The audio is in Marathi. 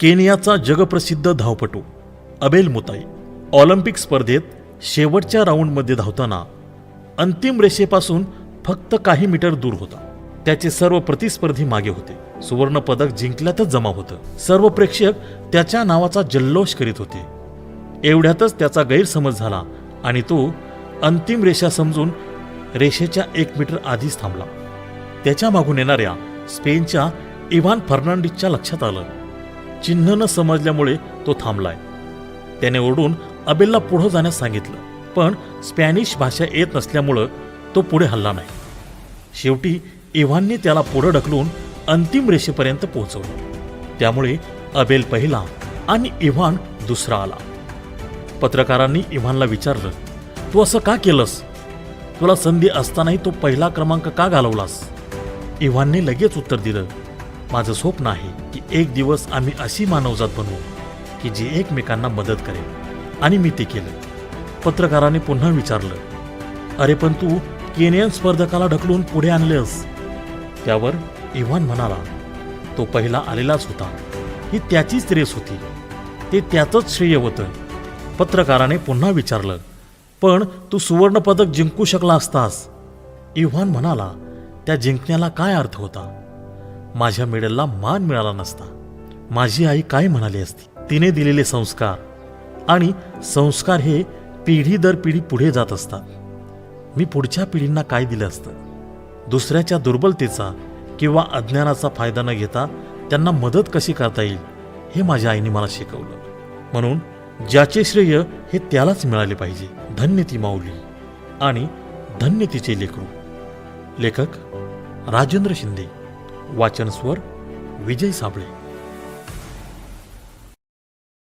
केनियाचा जगप्रसिद्ध धावपटू अबेल मुताई ऑलिम्पिक स्पर्धेत शेवटच्या राऊंडमध्ये धावताना अंतिम रेषेपासून फक्त काही मीटर दूर होता. त्याचे सर्व प्रतिस्पर्धी मागे होते. सुवर्ण पदक जिंकल्यातच जमा होतं. सर्व प्रेक्षक त्याच्या नावाचा जल्लोष करीत होते. एवढ्यातच त्याचा गैरसमज झाला आणि तो अंतिम रेषा समजून रेषेच्या एक मीटर आधीच थांबला. त्याच्या मागून येणाऱ्या स्पेनच्या इव्हान फर्नांडिसच्या लक्षात आलं. चिन्ह न समजल्यामुळे तो थांबलाय. त्याने ओरडून अबेलला पुढं जाण्यास सांगितलं पण स्पॅनिश भाषा येत नसल्यामुळं तो पुढे हल्ला नाही. शेवटी इव्हानने त्याला पुढं ढकलून अंतिम रेषेपर्यंत पोहोचवलं. त्यामुळे अबेल पहिला आणि इव्हान दुसरा आला. पत्रकारांनी इव्हानला विचारलं तू असं का केलंस? तुला संधी असतानाही तो पहिला क्रमांक का घालवलास? इव्हानने लगेच उत्तर दिलं माझं स्वप्न आहे की एक दिवस आम्ही अशी मानवजात बनवू की जी एकमेकांना मदत करेल. आणि मी ते केलं. पत्रकाराने पुन्हा विचारलं अरे पण तू केनियन स्पर्धकाला ढकलून पुढे आणलेस त्यावर इव्हान म्हणाला तो पहिला आलेलाच होता. ही त्याचीच रेस होती. ते त्याचंच श्रेय होतं. पत्रकाराने पुन्हा विचारलं पण तू सुवर्णपदक जिंकू शकला असतास. इव्हान म्हणाला त्या जिंकण्याला काय अर्थ होता? माझ्या मेडलला मान मिळाला नसता. माझी आई काय म्हणाली असती? तिने दिलेले संस्कार आणि संस्कार हे पिढी दर पिढी पुढे जात असतात. मी पुढच्या पिढींना काय दिलं असतं? दुसऱ्याच्या दुर्बलतेचा किंवा अज्ञानाचा फायदा न घेता त्यांना मदत कशी करता येईल हे माझ्या आईने मला शिकवलं. म्हणून ज्याचे श्रेय हे त्यालाच मिळाले पाहिजे. धन्य ती माऊली आणि धन्य तिचे लेकरू. लेखक राजेंद्र शिंदे. वाचन स्वर विजय साबळे.